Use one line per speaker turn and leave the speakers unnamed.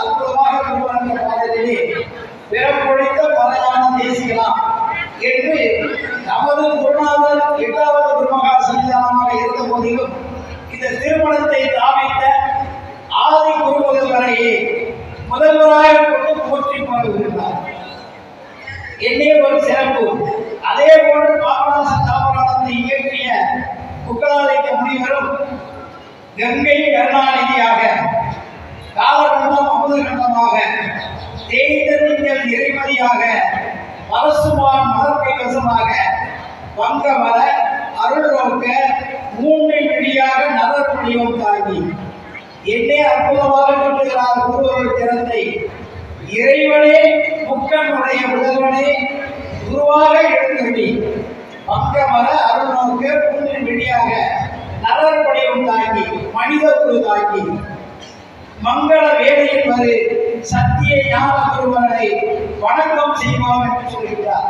அற்புதமாக திருவரங்க பாடலிலே பிறப்பொழித்த பறையான தேசிகலாம் என்று நமது குருநாதர் எட்டாவது குருமகா சன்னிதானமாக இருந்த போதிலும் இந்த திருமணத்தை தாமித்த ஆதி குருமுதல்வரையே முதல்வராக கொண்டு போற்றி என்னே ஒரு சிறப்பு. அதே போன்று பாபநாச தாபராணத்தை இயற்றிய குக்கலாதிக்க முனிவரும் கங்கை கருணாநிதியாக காலகண்டம் அமுதகண்டமாக தேய்ந்த இறைமதியாக பரசுமான் மதற்கை வசமாக வங்கமல அருள் நோக்க மூன்றை விழியாக நலர் முடியும் தாங்கி. என்னே அற்புதமாக கட்டுகிறார் குருவர்கள் திறத்தை இறைவனே முக்கனுடைய முதல்வனே குருவாக எழுந்தருளி பங்கமர அருள் நோக்கு மூன்று விழியாக நலர் படியும் தாங்கி மனித குரு தாங்கி. மங்கள வேலையில் வரு சத்திய ஞான வணக்கம் செய்வோம் என்று சொல்கிறார்